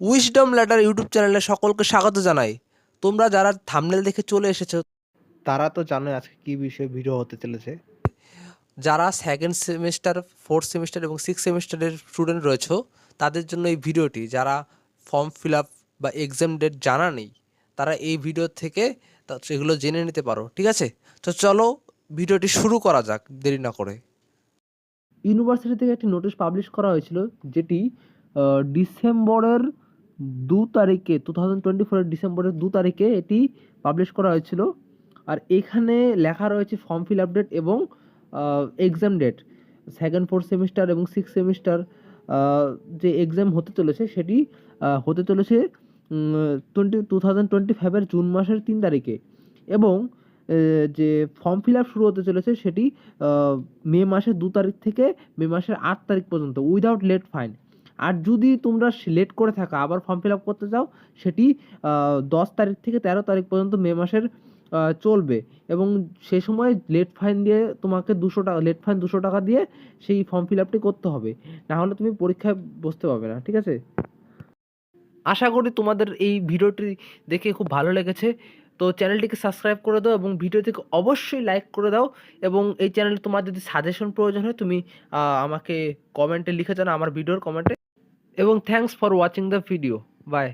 Wisdom ladder YouTube চ্যানেলে সকলকে স্বাগত জানাই। তোমরা যারা থামনেল দেখে চলে এসেছ তারা তো জানে আজকে কি বিষয়ে ভিডিও হতে চলেছে। যারা সেকেন্ড সেমিস্টার ফোর্থ সেমিস্টার এবং সিক্স সেমিস্টারের স্টুডেন্ট রয়েছো তাদের জন্য এই ভিডিওটি যারা ফর্ম ফিল আপ বা এক্সাম ডেট জানা নেই তারা এই ভিডিও থেকে সেগুলো জেনে নিতে পারো ঠিক আছে? তো চলো ভিডিওটি শুরু করা যাক দেরি না করে। ইউনিভার্সিটি থেকে একটি নোটিশ পাবলিশ করা হয়েছিল যেটি ডিসেম্বরের দু তারিখে টু থাউজেন্ড টোয়েন্টি ফোরের ডিসেম্বরের দু তারিখে এটি পাবলিশ করা হয়েছিল। আর এখানে লেখা রয়েছে ফর্ম ফিল আপডেট এবং exam date second fourth semester এবং সিক্স সেমিস্টার যে এক্সাম হতে চলেছে সেটি হতে চলেছে টোয়েন্টি টু থাউজেন্ড টোয়েন্টি ফাইভের জুন মাসের তিন তারিখে। এবং যে ফর্ম ফিল আপ শুরু হতে চলেছে সেটি মে মাসের দু তারিখ থেকে মে মাসের আট তারিখ পর্যন্ত উইদাউট লেট ফাইন আর যদি তোমরা লেট করে থাকা, আবার ফর্ম ফিল আপ করতে চাও, সেটি দশ তারিখ থেকে তেরো তারিখ পর্যন্ত মে মাসের চলবে। এবং সে সময় লেট ফাইন দিয়ে তোমাকে দুশো টাকা লেট ফাইন দুশো টাকা দিয়ে সেই ফর্ম ফিল আপটি করতে হবে। না হলে তুমি পরীক্ষায় বসতে পারবে না, ঠিক আছে? আশা করি তোমাদের এই ভিডিওটি দেখে খুব ভালো লেগেছে। তো চ্যানেলটিকে সাবস্ক্রাইব করে দাও এবং ভিডিওটিকে অবশ্যই লাইক করে দাও। এবং এই চ্যানেলে তোমার যদি সাজেশন প্রয়োজন হয়, তুমি আমাকে কমেন্টে লিখে জানো আমার ভিডিওর কমেন্টে এবং thanks for watching the video bye